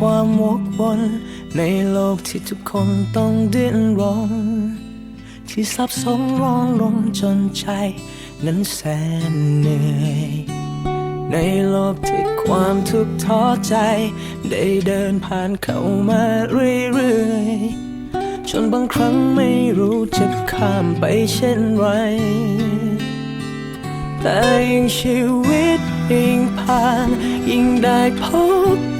ที่มีความวกวนในโลกที่ทุกคนต้องดิ้นรน ที่ซับซ้อนร้อนรนจนใจนั้นแสนเหนื่อย ในโลกที่ความทุกข์ท้อใจ ได้เดินผ่านเข้ามาเรื่อยๆ จนบางครั้งไม่รู้จะข้ามไปเช่นไร แต่ยิ่งชีวิตยิ่งผ่าน ยิ่งได้พบ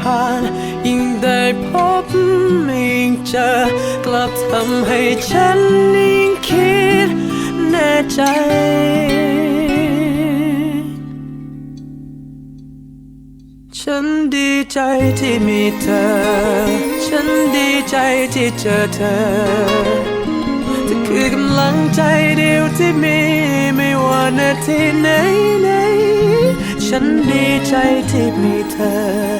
ผ่าน ยิ่งได้พบยิ่งเจอ กลับทำให้ฉันยิ่งคิดแน่ใจฉันดีใจที่มีเธอ ฉันดีใจที่เจอเธอเธอคือกำลังใจเดียวที่มี ไม่ว่านาทีไหนไหนๆฉันดีใจที่มีเธอ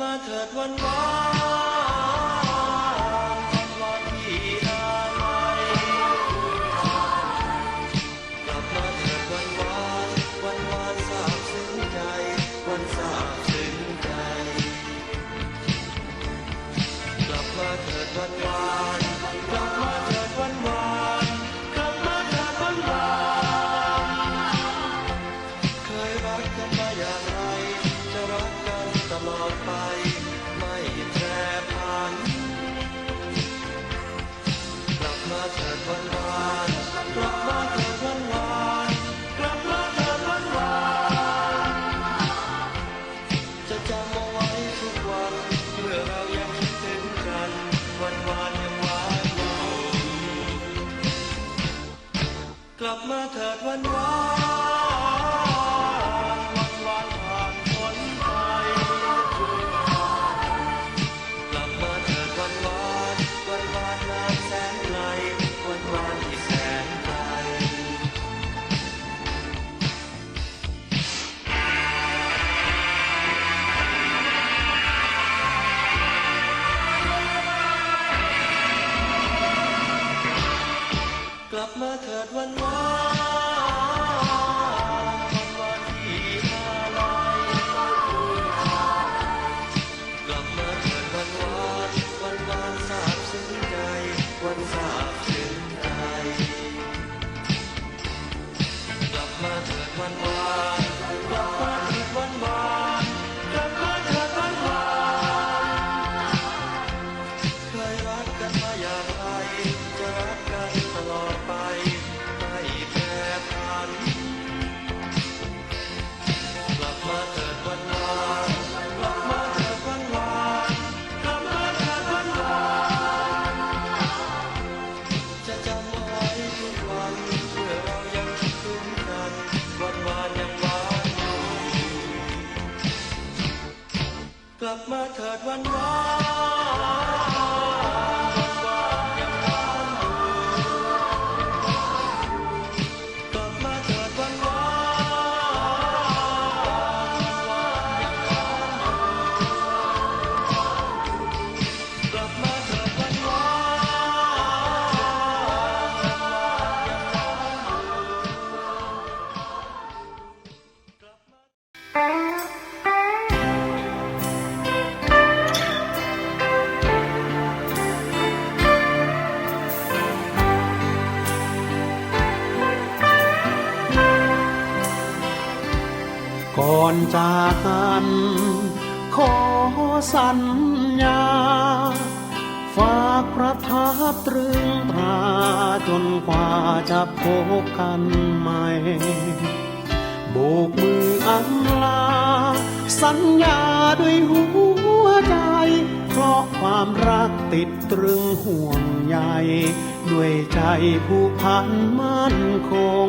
มาเถิดวันวาน มาเถิดวันวานวันวานผ่านพ้นไปกลับมาเถิดวันวานวันวานนานแสนไกลวันวานที่แสนไกล กลับมาเถิดวันวาน ลับมาเถิดวันวาน ก่อนจากกัน ขอสัญญา ฝากประทับตรึงตราจนกว่าจะพบกันใหม่โบกมืออำลา สัญญาด้วยหัวใจ เพราะความรักติดตรึงห่วงใยด้วยใจผู้พันมั่นคง